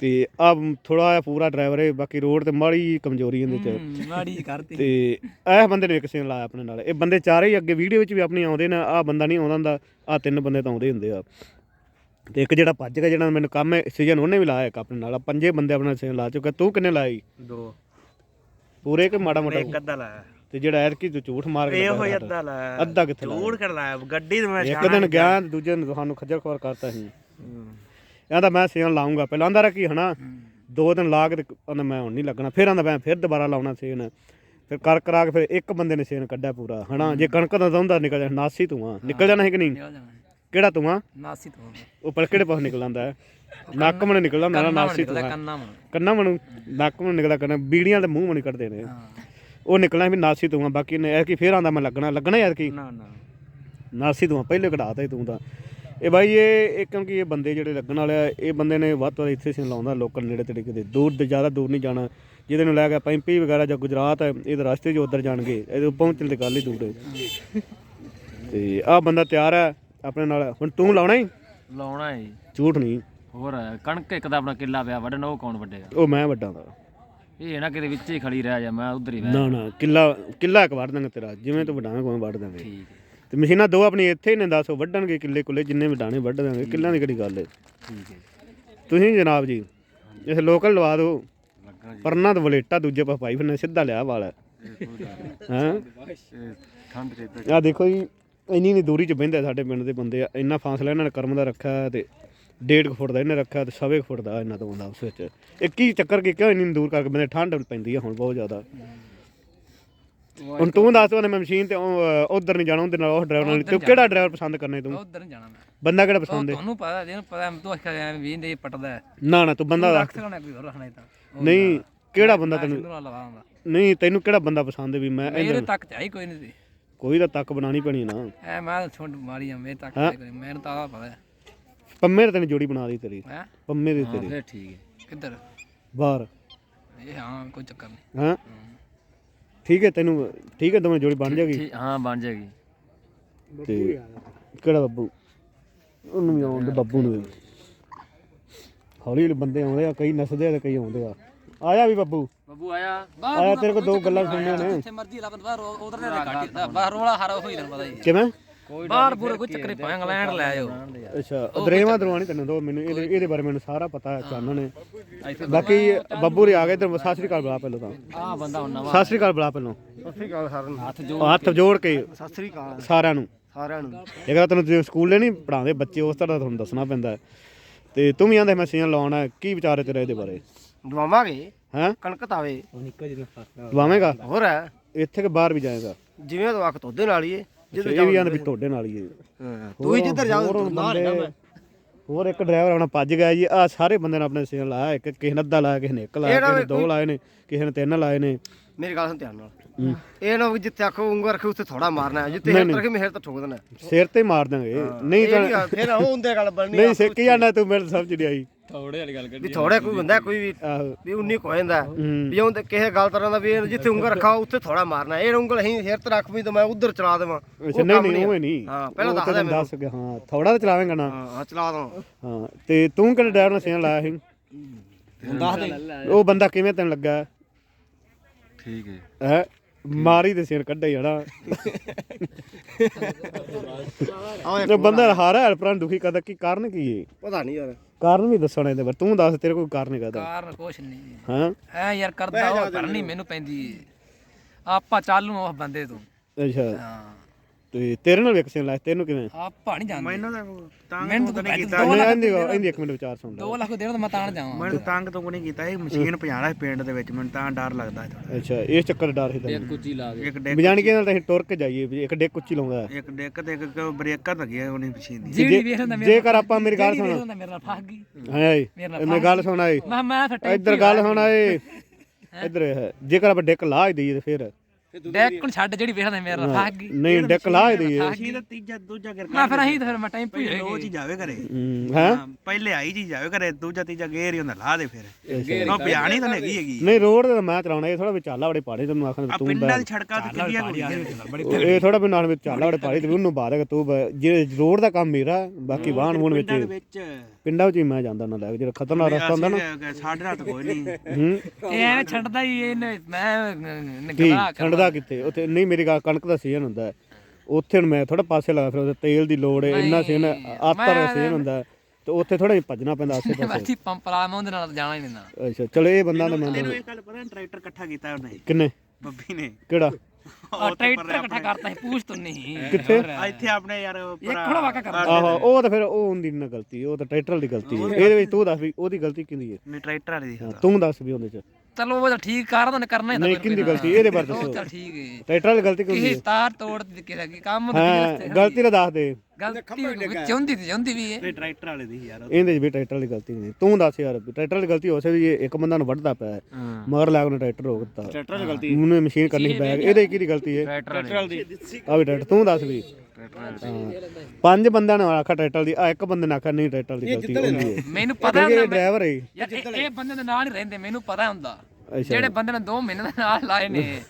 ਤੇ ਆ ਥੋੜਾ ਜਿਹਾ ਪੂਰਾ ਡਰਾਈਵਰ ਹੈ ਬਾਕੀ ਰੋਡ ਤੇ ਮਾੜੀ ਕਮਜ਼ੋਰੀ ਇਹਦੇ ਚ। ਮਾੜੀ ਕਰਤੀ। ਤੇ ਇਹ ਬੰਦੇ ਨੇ ਇੱਕ ਸੀਨ ਲਾਇਆ ਆਪਣੇ ਨਾਲ। ਇਹ ਬੰਦੇ ਚਾਰੇ ਹੀ ਅੱਗੇ ਵੀਡੀਓ ਵਿੱਚ ਵੀ ਆਪਣੀ ਆਉਂਦੇ ਨੇ ਆ ਬੰਦਾ ਨਹੀਂ ਆਉਂਦਾ ਹੁੰਦਾ ਆ ਤਿੰਨ ਬੰਦੇ ਤਾਂ ਆਉਂਦੇ ਹੁੰਦੇ ਆ। ਤੇ ਇੱਕ ਜਿਹੜਾ ਭੱਜ ਗਿਆ ਜਿਹੜਾ ਮੈਨੂੰ ਕੰਮ ਹੈ ਸੀਜ਼ਨ ਉਹਨੇ ਵੀ ਲਾਇਆ ਇੱਕ ਆਪਣੇ ਨਾਲ। ਪੰਜੇ ਬੰਦੇ ਆਪਣੇ ਸੀਜ਼ਨ ਲਾ ਚੁੱਕੇ ਤੂੰ ਕਿੰਨੇ ਲਾਈ ਦੋ। ਪੂਰੇ ਕਿ ਮਾੜਾ ਮੋਟਾ ਅੱਧਾ ਲਾਇਆ। ਤੇ ਜਿਹੜਾ ਐਰ ਕੀ ਤੂੰ ਝੂਠ ਮਾਰ ਕੇ ਇਹੋ ਹੀ। ਅੱਧਾ ਲਾਇਆ। ਅੱਧਾ ਕਿੱਥੇ ਲਾਇਆ? ਝੂੜ ਕਰ ਲਾਇਆ? ਗੱਡੀ ਤੇ ਮੈਂ ਇੱਕ ਦਿਨ ਗਿਆ ਦੂਜੇ ਦਿਨ ਤੁਹਾਨੂੰ ਖੱਜਲ ਖਵਾਰ ਕਰਤਾ ਸੀ। ਕਹਿੰਦਾ ਮੈਂ ਸੀਜ਼ਨ ਲਾਉਂਗਾ ਪਹਿਲਾਂ ਆਂਦਾ ਰੱਖੀ ਹਨਾ? ਦੋ ਦਿਨ ਲਾ ਕੇ ਤੇ ਕਹਿੰਦਾ ਮੈਂ ਹੁਣ ਨਹੀਂ ਲੱਗਣਾ। ਫਿਰ ਆਂਦਾ ਮੈਂ ਫਿਰ ਦੁਬਾਰਾ ਲਾਉਣਾ ਸੀਜ਼ਨ ਫਿਰ ਕਰ ਕਰਾ ਕੇ ਫਿਰ ਇੱਕ ਬੰਦੇ ਨੇ ਸੀਜ਼ਨ ਕੱਢਿਆ ਪੂਰਾ ਹਨਾ? ਜੇ ਕਣਕ ਦਾ ਦੌਂਦਾ ਨਿਕਲ ਜਾ ਨਾਸੀ ਤੂੰ ਨਿਕਲ ਜਾਣਾ ਹੈ ਕਿ ਨਹੀਂ? ਕਿਹੜਾ ਤੂੰ ਆ? ਨਾਸੀ ਤੋਂ ਉਹ ਪਰ ਕਿਹੜੇ ਪਾਸੇ ਨਿਕਲ ਆਂਦਾ ਨੱਕ ਮਣ ਨਿਕਲਦਾ ਮੇਰਾ ਨਾਸੀ ਤੂੰ ਆ। ਕੰਨਾ ਮਣੂ ਨੱਕ ਮਣ ਨਿਕਲਦਾ ਕੰਨਾਂ ਬੀੜੀਆਂ ਦੇ ਮੂੰਹ ਮਣੀ ਕੱਢਦੇ ਨੇ। ਉਹ ਨਿਕਲਣਾ ਵੀ ਨਾਸੀ ਤੂੰ ਆ ਬਾਕੀ ਨੇ ਇਹ ਕੀ ਫੇਰ ਆਂਦਾ ਮੈਂ ਲੱਗਣਾ ਲੱਗਣਾ ਯਾਰ ਕੀ? ਨਾ ਨਾ। ਨਾਸੀ ਤੂੰ ਆ, ਪਹਿਲੇ ਕਢਾਤਾ ਤੂੰ ਤਾਂ ਇਹ ਬਾਈ ਇਹ ਇਹ ਕਿਉਂਕਿ ਇਹ ਬੰਦੇ ਜਿਹੜੇ ਲੱਗਣ ਵਾਲੇ ਆ ਇਹ ਬੰਦੇ ਨੇ ਵੱਧ ਤੋਂ ਇੱਥੇ ਸੀ ਲਾਉਂਦਾ ਲੋਕਲ ਨੇੜੇ ਤੇੜੇ ਕਿਤੇ। ਦੂਰ ਤੇ ਜ਼ਿਆਦਾ ਦੂਰ ਨਹੀਂ ਜਾਣਾ। ਜਿਹਦੇ ਨੂੰ ਲੈ ਕੇ ਪੈਂਪੀ ਵਗੈਰਾ ਜਾਂ ਗੁਜਰਾਤ ਹੈ ਇਹ ਰਸਤੇ 'ਚ ਉਧਰ ਜਾਣਗੇ। ਇਹਦੇ ਪਹੁੰਚਣ ਤੇ ਗੱਲ ਹੀ ਦੂਰ ਹੈ। ਤੇ ਆਹ ਬੰਦਾ ਤਿਆਰ ਹੈ ਆਪਣੇ ਨਾਲ। ਹੁਣ ਤੂੰ ਲਾਉਣਾ ਹੀ? ਲਾਉਣਾ ਹੈ ਝੂਠ ਨਹੀਂ। ਹੋਰ ਕਣਕ ਇੱਕ ਦਾ ਆਪਣਾ ਕਿੱਲਾ ਪਿਆ ਵੱਢਣ ਉਹ ਕੌਣ ਵੱਢੇਗਾ? ਉਹ ਮੈਂ ਵੱਡਾ ਦਾ। ਇਹ ਨਾ ਕਿਤੇ ਵਿੱਚ ਹੀ ਖੜੀ ਰਹਿ ਜਾ ਮੈਂ ਉਧਰ ਹੀ ਬਹਿ ਨਾ ਨਾ ਕਿੱਲਾ ਕਿੱਲਾ ਇੱਕ ਵੱਢ ਦਾਂਗੇ ਤੇਰਾ ਜਿਵੇਂ ਤੂੰ ਵਡਾਵੇਂ ਕੋਈ ਵੱਢ ਦਾਂਗੇ ਠੀਕ ਹੈ। ਤੇ ਮਸ਼ੀਨਾਂ ਦੋ ਆਪਣੀ ਇੱਥੇ ਹੀ ਨੇ ਦੱਸ ਉਹ ਵੱਢਣਗੇ ਕਿੱਲੇ ਕੁੱਲੇ ਜਿੰਨੇ ਵਡਾਣੇ ਵੱਢ ਦਾਂਗੇ ਕਿੱਲਾਂ ਦੀ ਕਿਹੜੀ ਗੱਲ ਹੈ? ਠੀਕ ਹੈ। ਤੁਸੀਂ ਜਨਾਬ ਜੀ ਇਸ ਲੋਕਲ ਲਵਾ ਦਿਓ ਜੀ। ਪਰਨਾ ਤਾਂ ਵਲੇਟਾ ਦੂਜੇ ਪਾ ਪਾਈ ਫਿਰਨੇ ਸਿੱਧਾ ਲਿਆ ਵਾਲ। ਇਹ ਕੋਈ ਗੱਲ ਨਹੀਂ। ਹਾਂ? ਇਹ ਠੰਡ ਚ ਇੱਧਰ ਆ ਦੇਖੋ ਜੀ ਇੰਨੀ ਨਹੀਂ ਦੂਰੀ 'ਚ ਬਹਿੰਦੇ ਸਾਡੇ ਪਿੰਡ ਦੇ ਬੰਦੇ ਆ ਇੰਨਾ ਫਾਸਲਾ ਇਹਨਾਂ ਨੇ ਕਰਮ ਦਾ ਰੱਖਿਆ ਹੈ ਤੇ ਡੇਢ ਕੁ ਫੁੱਟ ਦਾ ਇਹਨੇ ਰੱਖਿਆ ਤੇ ਸਵੇ ਕੁ ਫੁੱਟ ਦਾ ਇਹਨਾਂ ਤੋਂ ਹੁੰਦਾ ਉਸ ਵਿੱਚ। ਇੱਕ ਹੀ ਚੱਕਰ ਕੀ ਕਿਉਂ ਇੰਨੀ ਦੂਰ ਕਰਕੇ ਬੰਦੇ ਠੰਡ ਪੈਂਦੀ ਆ ਹੁਣ ਬਹੁਤ ਜ਼ਿਆਦਾ। ਹੁਣ ਤੂੰ ਦੱਸ ਉਹਨੇ ਮੈਂ ਮਸ਼ੀਨ ਤੇ ਉਧਰ ਨਹੀਂ ਜਾਣਾ ਉਹਦੇ ਨਾਲ ਉਹ ਡਰਾਈਵਰ ਨਾਲ ਤੂੰ ਕਿਹੜਾ ਡਰਾਈਵਰ ਪਸੰਦ ਕਰਨਾ ਤੂੰ? ਉਧਰ ਨਹੀਂ ਜਾਣਾ ਮੈਂ। ਬੰਦਾ ਕਿਹੜਾ ਪਸੰਦ ਹੈ ਤੁਹਾਨੂੰ ਪਤਾ ਜਿਹਨੂੰ ਪਤਾ ਤੂੰ ਅਖਿਆ ਵੀ ਦੇ ਪਟਦਾ ਨਾ ਨਾ ਤੂੰ ਬੰਦਾ ਰੱਖ ਸਕਣਾ ਕੋਈ ਹੋਰ ਰੱਖਣਾ ਤਾਂ। ਨਹੀਂ ਕਿਹੜਾ ਬੰਦਾ ਮੈਂ ਤੈਨੂੰ ਨਹੀਂ ਤੈਨੂੰ ਕਿਹੜਾ ਬੰਦਾ ਪਸੰਦ ਹੈ ਵੀ ਮੈਂ ਮੇਰੇ ਤੱਕ ਚਾਹੀ ਕੋਈ ਨਹੀਂ ਸੀ। ਕੋਈ ਤਾਂ ਤੱਕ ਬਣਾਣੀ ਪੈਣੀ ਨਾ। ਐ ਮੈਂ ਛੋਟ ਮਾਰੀ ਆ ਮੇਰੇ ਤੱਕ ਮੈਨੂੰ ਤਾਂ ਪਤਾ ਹੈ। ਪੰਮੇ ਨੇ ਤੈਨੂੰ ਜੋੜੀ ਬਣਾ ਦੀ ਤੇਰੀ। ਹੈਂ? ਪੰਮੇ ਦੀ ਤੇਰੀ। ਫਿਰ ਠੀਕ ਹੈ। ਕਿੱਧਰ? ਬਾਹਰ। ਇਹ ਹਾਂ ਕੋਈ ਚੱਕਰ ਨਹੀਂ। ਹਾਂ? ਠੀਕ ਹੈ ਤੈਨੂੰ ਠੀਕ ਹੈ ਦੋਵੇਂ ਜੋੜੀ ਬਣ ਠੀਕ ਹਾਂ ਬਣ ਜਾਏਗੀ। ਤੇ ਕਿਹੜਾ ਬੱਬੂ? ਉਹਨੂੰ ਵੀ ਆਉਂਦੇ ਬੱਬੂ ਨੂੰ ਵੀ। ਹੌਲੀ ਹੌਲੀ ਬੰਦੇ ਆਉਂਦੇ ਆ ਕਈ ਨੱਸਦੇ ਆ ਤੇ ਕਈ ਆਉਂਦੇ ਆ। ਆਇਆ ਵੀ ਬੱਬੂ? ਬੱਬੂ ਆਇਆ। ਆਇਆ ਤੇਰੇ ਕੋਲ ਦੋ ਗੱਲਾਂ ਸੁਣਨੀਆਂ ਨੇ। ਜਿੱਥੇ ਮਰਜ਼ੀ ਲੱਭ ਬਾਹਰ ਉਧਰ ਨੇ ਕੱਢ ਬਾਹਰ ਰੋਲਾ ਹਾਰਾ ਹੋਈ ਤੈਨੂੰ ਪਤਾ ਹੀ ਕਿਵੇਂ? ਬਾਹਰ ਬੂਰੇ ਕੋਈ ਚੱਕਰ ਨਹੀਂ ਇੰਗਲੈਂਡ ਲੈ ਜਾਓ। ਅੱਛਾ ਦਰੇਵਾ ਦਰਵਾਣੀ ਤੈਨੂੰ ਦੋ ਮੈਨੂੰ ਇਹਦੇ ਇਹਦੇ ਬਾਰੇ ਮੈਨੂੰ ਸਾਰਾ ਪਤਾ ਹੈ ਚਾਨਣ ਨੇ। ਬਾਕੀ ਬੱਬੂ ਰੇ ਆ ਗਏ ਇਧਰ ਸਤਿ ਸ੍ਰੀ ਅਕਾਲ ਬੁਲਾ ਪਹਿਲਾਂ ਤਾਂ। ਆ ਬੰਦਾ ਹੁਣ ਨਵਾਂ। ਸਤਿ ਸ੍ਰੀ ਅਕਾਲ ਬੁਲਾ ਪਹਿਲਾਂ। ਸਤਿ ਸ੍ਰੀ ਅਕਾਲ ਸਾਰਿਆਂ ਨੂੰ। ਹੱਥ ਜੋ ਹੱਥ ਜੋੜ ਕੇ। ਸਤਿ ਸ੍ਰੀ ਅਕਾਲ। ਸਾਰਿਆਂ ਨੂੰ। ਸਾਰਿਆਂ ਨੂੰ। ਜੇਕਰ ਤੈਨੂੰ ਸਕੂਲੇ ਨਹੀਂ ਪੜਾਉਂਦੇ ਬੱਚੇ ਉਸ ਤਰ੍ਹਾਂ ਤੁਹਾਨੂੰ ਦੱਸਣਾ ਪੈਂਦਾ ਹੈ। ਤੇ ਤੂੰ ਵੀ ਆਂਦੇ ਮੈਂ ਸੀਨ ਲਾਉਣਾ ਹੈ, ਕੀ ਵਿਚਾਰ ਹੈ ਤੇਰੇ ਇਹਦੇ ਬਾਰੇ? ਦਵਾਵਾਂਗੇ। ਹੈਂ? ਕਣਕ ਤਾਵੇ। ਦਵਾਵੇਂਗਾ? ਹੋਰ ਹੈ। ਇੱਥੇ ਕਿ ਬਾਹਰ ਵੀ ਜਾਏਗਾ? ਜਿਵੇਂ ਦਵਾ ਤੋਦੇ ਨਾਲ ਹੀ ਹੈ ਅੱਛਾ, ਇਹ ਵੀ ਆਂਦੇ ਵੀ ਤੁਹਾਡੇ ਨਾਲ ਹੀ ਹੈ। ਹਾਂ, ਤੂੰ ਹੀ ਜਿੱਧਰ ਜਾਵੇਂ ਹੁਣ ਨਾਲ ਜਾਣਾ ਬੰਦੇ- ਹੋਰ ਇੱਕ ਡਰਾਈਵਰ ਆਉਣਾ ਭੱਜ ਗਿਆ ਜੀ ਆ ਸਾਰੇ ਬੰਦੇ ਨੇ ਆਪਣੇ ਸੀਨ ਲਾਇਆ ਇੱਕ ਕਿਸੇ ਨੇ ਅੱਧਾ ਲਾਇਆ ਕਿਸੇ ਨੇ ਇੱਕ ਲਾਇਆ ਕਿਸੇ ਨੇ ਦੋ ਲਾਏ ਨੇ ਕਿਸੇ ਨੇ ਤਿੰਨ ਲਾਏ ਨੇ। ਮੇਰੀ ਗੱਲ ਸੁਣ ਧਿਆਨ ਨਾਲ। ਹੂੰ। ਇਹ ਨਾ ਜਿੱਥੇ ਆਖੋ ਉਂਗਲ ਰੱਖੇ ਉੱਥੇ ਥੋੜਾ ਮਾਰਨਾ ਹੈ। ਜਿੱਥੇ ਹਿੱਟ ਰੱਖੇ ਮੇਰ ਤਾਂ ਠੋਕ ਦੇਣਾ ਹੈ। ਸਿਰ ਤੇ ਮਾਰ ਦਾਂਗੇ ਨਹੀਂ ਤਾਂ ਫਿਰ ਉਹ ਹੁੰਦੇ ਗੱਲ ਬਣਨੀ ਨਹੀਂ ਸਿੱਕ ਜਾਣਾ ਤੂੰ ਮੇਰੇ ਸਮਝ ਨਹੀਂ ਆਈ। ਥੋੜੇ ਵਾਲੀ ਗੱਲ ਵੀ ਥੋੜੇ ਕੋਈ ਹੁੰਦਾ ਕੋਈ ਵੀ ਆਹੋ। ਵੀ ਉਨੀ ਕੋ ਜਾਂਦਾ। ਵੀ ਉਹ ਕਿਸੇ ਗੱਲ ਤਰ੍ਹਾਂ ਦਾ ਵੀ ਇਹ ਜਿੱਥੇ ਉਂਗਲ ਰੱਖਾ ਉੱਥੇ ਥੋੜਾ ਮਾਰਨਾ। ਇਹ ਉਂਗਲ ਅਸੀਂ ਹਿਰ ਤੇ ਰੱਖ ਵੀ ਤਾਂ ਮੈਂ ਉਧਰ ਚਲਾ ਦੇਵਾਂ। ਅੱਛਾ ਨਹੀਂ ਨਹੀਂ ਉਹ ਨਹੀਂ। ਹਾਂ ਪਹਿਲਾਂ ਦੱਸ ਤਾਂ ਦੇ ਤੈਨੂੰ ਦੱਸ ਗਿਆ ਹਾਂ ਥੋੜਾ ਤਾਂ ਚਲਾਵੇਂਗਾ ਨਾ। ਹਾਂ ਹਾਂ ਚਲਾ ਦਵਾਂ। ਹਾਂ ਤੇ ਤੂੰ ਕਿਹੜੇ ਡਰਾਈਵਰ ਨਾਲ ਸੀਨ ਲਾਇਆ ਸੀ? ਦੱਸ ਦੇ। ਉਹ ਬੰਦਾ ਕਿਵੇਂ ਤੈਨੂੰ ਲੱਗਾ? ਠੀਕ ਹੈ। ਹੈ? ਮਾਰੀ ਤੇ ਸਿਰ ਕੱਢੇ ਜਣਾ। ਉਹ ਬੰਦਾ ਹਾਰਾ ਹੈਲਪਰਾਂ ਦੁਖੀ ਕਰਦਾ ਕੀ ਕਾਰਨ ਕੀ ਹੈ? ਪਤਾ ਨਹੀਂ ਯਾਰ। ਕਾਰਨ ਵੀ ਦੱਸਣਾ ਇਹਦੇ ਬਾਰੇ। ਤੂੰ ਦੱਸ ਤੇਰੇ ਕੋਈ ਕਾਰਨ ਹੈਗਾ ਦਾ ਕਾਰਨ ਕੁਛ ਨਹੀਂ ਹਾਂ? ਐ ਯਾਰ ਕਰਦਾ ਉਹ ਕਰਨੀ ਮੈਨੂੰ ਪੈਂਦੀ। ਏ ਆਪਾਂ ਚਾਲੂ ਉਹ ਬੰਦੇ ਤੋਂ। ਅੱਛਾ। ਹਾਂ। ਤੇ ਤੇਰੇ ਨਾਲ ਵੀ ਇੱਕ ਸੀਨ ਲਾਇਆ ਤੈਨੂੰ ਕਿਵੇਂ? ਆਪਾਂ ਨਹੀਂ ਜਾਂਦੇ ਮੈਨੂੰ ਤਾਂ ਤੰਗ ਤਾਂ ਕੀਤਾ। ਨਹੀਂ ਆਂਦੀ ਆਂਦੀ ਇੱਕ ਮਿੰਟ ਵਿਚਾਰ ਸੁਣ ਲੈ। 2 ਲੱਖ ਦੇਣ ਤਾਂ ਮੈਂ ਤਾਂ ਜਾਵਾਂ। ਮੈਨੂੰ ਤਾਂ ਤੰਗ ਤੋਂ ਨਹੀਂ ਕੀਤਾ ਇਹ ਮਸ਼ੀਨ ਭਜਾਣਾ ਸੀ ਪਿੰਡ ਦੇ ਵਿੱਚ ਮੈਨੂੰ ਤਾਂ ਡਰ ਲੱਗਦਾ ਥੋੜਾ ਅੱਛਾ ਇਸ ਚੱਕਰ ਦਾ ਡਰ ਸੀ ਤੈਨੂੰ? ਕੁੱਚੀ ਲਾ ਇੱਕ ਡੈਕ ਬਜਾਣਗੇ ਨਾਲ ਤਾਂ ਅਸੀਂ ਟੁਰ ਕੇ ਜਾਈਏ ਵੀ ਇੱਕ ਡੇਕ ਉੱਚੀ ਲਾਉਂਦਾ। ਹੈ। ਇੱਕ ਡੈਕ ਤੇ ਇੱਕ ਬ੍ਰੇਕਰ ਲੱਗਿਆ ਉਹਨੇ ਮਸ਼ੀਨ ਦੀ। ਜਿਹੜੀ ਵੇਖ ਲੈਂਦਾ ਮੇਰੇ ਜੇਕਰ ਆਪਾਂ ਮੇਰੀ ਗੱਲ ਸੁਣ। ਮੇਰੇ ਨਾਲ ਫਸ ਗਈ। ਮੇਰੇ ਨਾਲ ਮੇਰੀ ਗੱਲ ਸੁਣ ਆਏ। ਮੈਂ ਮੈਂ ਫਟੇ ਇੱਧਰ ਗੱਲ ਸੁਣ ਆਏ। ਇੱਧਰ ਹੈ। ਜੇਕਰ ਆਪਾਂ ਡੈਕ ਲਾ ਹੀ ਦਈਏ ਤੇ ਫਿਰ ਡੈਕ ਨੂੰ ਛੱਡ ਜਿਹੜੀ ਵੇਖ ਲੈਂਦਾ ਮੇਰੇ ਨਾਲ ਫਸ ਗਈ ਨਹੀਂ ਡੈਕ ਲਾ ਹੀ ਦਈਏ ਮਸ਼ੀਨ ਦਾ ਤੀਜਾ ਦੂਜਾ ਗਿਰ ਮੈਂ ਫਿਰ ਅਹੀਂ ਤਾਂ ਫਿਰ ਮੈਂ ਟਾਈਮ ਪੀ ਲੋ ਜੀ ਜਾਵੇ ਘਰੇ। ਹੂੰ, ਹੈਂ? ਹਾਂ, ਪਹਿਲੇ ਆਈ ਜੀ ਜਾਵੇ ਘਰੇ ਦੂਜਾ ਤੀਜਾ ਗੇਰ ਹੀ ਹੁੰਦਾ ਲਾ ਦੇ ਫਿਰ। ਉਹ ਭਜਾਣੀ ਤਾਂ ਹੈਗੀ ਹੈਗੀ। ਨਹੀਂ ਰੋਡ ਤੇ ਤਾਂ ਮੈਂ ਚਲਾਉਣਾ ਇਹ ਥੋੜਾ ਵੀ ਚਾਲਾ ਬੜੇ ਪਾੜੇ ਤੈਨੂੰ ਆਖਣ ਤੂੰ ਪਿੰਡਾਂ ਦੀ ਸੜਕਾਂ ਤੇ ਕਿੰਨੀਆਂ ਕੁੜੀਆਂ ਉਹ ਇਹ ਥੋੜਾ ਵੀ ਨਾਲ ਵਿੱਚ ਚਾਲਾ ਬੜੇ ਪਾੜੇ ਤੇ ਉਹਨੂੰ ਹੈ ਤੂੰ ਬ- ਜੇ ਰੋਡ ਦਾ ਕੰਮ ਮੇਰਾ ਬਾਕੀ ਵਾਹਨ ਵੂਨ ਵਿੱਚ। ਵਿੱਚ ਪਿੰਡਾਂ ਵਿੱਚ ਹੀ ਮੈਂ ਜਾਂਦਾ ਨਾ ਲੈ ਕੇ, ਜਿਹੜਾ ਖਤਰਨਾਕ ਰਸਤਾ ਹੁੰਦਾ ਨਾ। ਅਸੀਂ ਸਾਡੇ ਰਾਤ ਕੋਈ ਨਹੀਂ। ਹੂੰ। ਇਹ ਐਵੇਂ ਛੱਡਦਾ ਹੀ ਇਹਨੇ ਮੈਂ ਕੀ ਗਲਾ ਠੰਡਦਾ ਕਿੱਥੇ ਉੱਥੇ ਨਹੀਂ ਮੇਰੀ ਗੱਲ ਕਣਕ ਦਾ ਸੀਜ਼ਨ ਹੁੰਦਾ ਹੈ। ਉੱਥੇ ਹੁਣ ਮੈਂ ਥੋੜਾ ਪਾਸੇ ਲਗਾ ਫਿਰ ਉਹਦੇ ਤੇਲ ਦੀ ਲੋੜ ਹੈ ਇੰਨਾ ਸੀਜ਼ਨ ਆਤਰ ਦਾ ਸੀਜ਼ਨ ਹੁੰਦਾ ਹੈ, ਤੇ ਉੱਥੇ ਥੋੜਾ ਜਿਹਾ ਭੱਜਣਾ ਪੈਂਦਾ ਆਸੇ ਪਾਸੇ। ਬਸੀ ਪੰਪ ਲਾ ਮੈਂ ਉਹਦੇ ਨਾਲ ਜਾਣਾ ਹੀ ਨਹੀਂ ਨਾ। ਅੱਛਾ ਚਲੋ ਇਹ ਬੰਦਾ ਤਾਂ ਮੈਨੂੰ ਇਹ ਗੱਲ ਪਤਾ ਟਰੈਕਟਰ ਇਕੱਠਾ ਕੀਤਾ ਉਹਨੇ। ਕਿੰਨੇ? ਬੱਬੀ ਨੇ। ਕਿਹੜਾ? ਆ ਟਰੈਕਟਰ ਇਕੱਠਾ ਕਰਤਾ ਸੀ ਪੂਛ ਤੋਂ ਨਹੀਂ। ਕਿੱਥੇ? ਆ ਇੱਥੇ ਆਪਣੇ ਯਾਰ ਇੱਕ ਖੜਾ ਵਾਕਾ ਕਰਦਾ ਆਹੋ ਉਹ ਤਾਂ ਫਿਰ ਉਹ ਹੁੰਦੀ ਨਾ ਗਲਤੀ ਉਹ ਤਾਂ ਟਰੈਕਟਰ ਦੀ ਗਲਤੀ ਹੈ। ਇਹਦੇ ਵਿੱਚ ਤੂੰ ਦੱਸ ਵੀ ਉਹਦੀ ਗਲਤੀ ਕਿਹਦੀ ਹੈ? ਨਹੀਂ ਟਰੈਕਟਰ ਵਾਲੀ ਦੀ ਹਾਂ, ਤੂੰ ਦੱਸ ਵੀ ਉਹਦੇ ਚ। ਚਲੋ ਉਹ ਤਾਂ ਠੀਕ ਕਰ ਉਹਨੇ ਕਰਨਾ ਹੀ ਨਹੀਂ ਕਿਹਦੀ ਗਲਤੀ ਇਹਦੇ ਬਾਰੇ ਦੱਸੋ। ਤਾਂ ਠੀਕ ਹੈ ਟਰੈਕਟਰ ਵਾਲੀ ਗਲਤੀ ਕਿਹਦੀ ਕਿਸੇ ਹੈ? ਤਾਰ ਤੋੜ ਦਿੱਤੀ ਕਿ ਕੰਮ ਹਾਂ ਗਲਤੀ ਤਾਂ ਦੱਸ ਦੇ। ਗਲਤੀ ਚਾਹੁੰਦੀ ਤੇ ਚਾਹੁੰਦੀ ਵੀ ਹੈ। ਨਹੀਂ ਟਰੈਕਟਰ ਵਾਲੇ ਦੀ ਯਾਰ। ਇਹਦੇ ਵੀ ਟਰੈਕਟਰ ਵਾਲੀ ਗਲਤੀ ਨਹੀਂ। ਤੂੰ ਦੱਸ ਯਾਰ ਟਰੈਕਟਰ ਵਾਲੀ ਗਲਤੀ ਹੋ ਸਕਦੀ ਹੈ ਇੱਕ ਬੰਦਾ ਨੂੰ ਵੱਢਦਾ ਪਿਆ ਹੈ। ਮਗਰ ਲੱਗ ਉਹਨੇ ਟਰੈਕਟਰ ਰੋਕ ਦਿੱਤਾ। ਟਰੈਕਟਰ ਦੀ ਗਲਤੀ। ਉਹਨੇ ਮਸ਼ੀਨ ਕਰਨੀ ਬੈਗ। ਇਹਦੇ 'ਚ ਕਿਹਦੀ ਗਲਤੀ ਹੈ? ਟਰੈਕਟਰ ਵਾਲੀ। ਆ ਵੀ ਟਰੈਕਟਰ ਤੂੰ ਦੱਸ ਵੀ। ਹਾਂ। ਪੰਜ ਬੰਦਿਆਂ ਨੇ ਆਖਾ ਟਰੈਕਟਰ ਦੀ ਆ ਇੱਕ ਬੰਦੇ ਨੇ ਆਖਾ ਨਹੀਂ ਟਰੈਕਟਰ ਦੀ ਗਲਤੀ ਹੁੰਦੀ ਹੈ। ਮੈਨੂੰ ਪਤਾ ਹੁੰਦਾ ਇਹ ਡਰਾਈਵਰ ਹੈ। ਯਾਰ ਇਹ- ਇਹ ਬੰਦੇ ਦੇ ਨਾਲ ਹੀ ਰਹਿੰਦੇ ਮੈਨੂੰ ਪਤਾ ਹੁੰਦਾ। ਜਿਹੜੇ ਬੰਦੇ ਨੇ 2 ਮਹੀਨੇ ਦੇ ਨਾਲ ਲਾਏ ਨੇ।